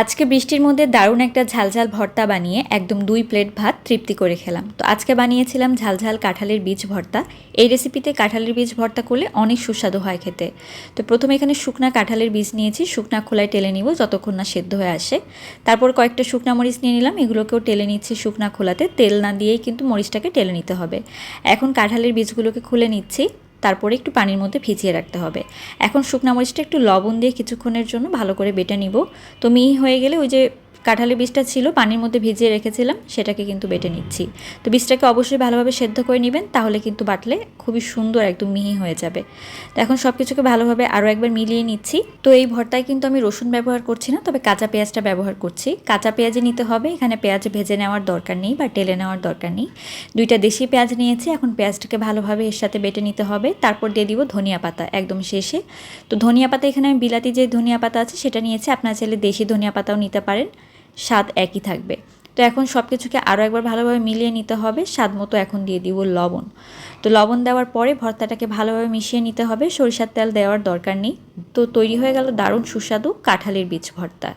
আজকে বৃষ্টির মধ্যে দারুণ একটা ঝালঝাল ভর্তা বানিয়ে একদম দুই প্লেট ভাত তৃপ্তি করে খেলাম। তো আজকে বানিয়েছিলাম ঝালঝাল কাঁঠালের বীজ ভর্তা। এই রেসিপিতে কাঁঠালের বীজ ভর্তা করলে অনেক সুস্বাদু হয় খেতে। তো প্রথমে এখানে শুকনা কাঁঠালের বীজ নিয়েছি, শুকনা খোলায় টেলে নিব যতক্ষণ না সেদ্ধ হয়ে আসে। তারপর কয়েকটা শুকনা মরিচ নিয়ে নিলাম, এগুলোকেও টেলে নিচ্ছি শুকনা খোলাতে। তেল না দিয়েই কিন্তু মরিচটাকে টেলে নিতে হবে। এখন কাঁঠালের বীজগুলোকে খুলে নিচ্ছি। তারপরে একটু পানির মধ্যে ভিজিয়ে রাখতে হবে। এখন শুকনা মরিচটা একটু লবণ দিয়ে কিছুক্ষণের জন্য ভালো করে বেটে নিব। তো মিহি হয়ে গেলে ওই যে কাঁঠালের বীজটা ছিল, পানির মধ্যে ভিজিয়ে রেখেছিলাম, সেটাকে কিন্তু বেটে নিচ্ছি। তো বীজটাকে অবশ্যই ভালোভাবে সেদ্ধ করে নেবেন, তাহলে কিন্তু বাটলে খুবই সুন্দর, একদম মিহি হয়ে যাবে। তো এখন সব কিছুকে ভালোভাবে আরও একবার মিলিয়ে নিচ্ছি। তো এই ভর্তায় কিন্তু আমি রসুন ব্যবহার করছি না, তবে কাঁচা পেঁয়াজটা ব্যবহার করছি। কাঁচা পেঁয়াজই নিতে হবে, এখানে পেঁয়াজ ভেজে নেওয়ার দরকার নেই বা টেলে নেওয়ার দরকার নেই। দুইটা দেশি পেঁয়াজ নিয়েছি, এখন পেঁয়াজটাকে ভালোভাবে এর সাথে বেটে নিতে হবে। তারপর দিয়ে দিব ধনিয়া পাতা, একদম শেষে। তো ধনিয়া পাতা এখানে আমি বিলাতি যে ধনিয়া পাতা আছে, সেটা নিয়েছি, আপনার চাইলে দেশি ধনিয়া পাতাও নিতে পারেন। স্বাদ একই থাকবে। তো এখন সব কিছুকে আরও একবার ভালোভাবে মিলিয়ে নিতে হবে। স্বাদ মতো এখন দিয়ে দিব লবণ। তো লবণ দেওয়ার পরে ভর্তাটাকে ভালোভাবে মিশিয়ে নিতে হবে। সরিষার তেল দেওয়ার দরকার নেই। তো তৈরি হয়ে গেল দারুণ সুস্বাদু কাঁঠালের বীজ ভর্তা।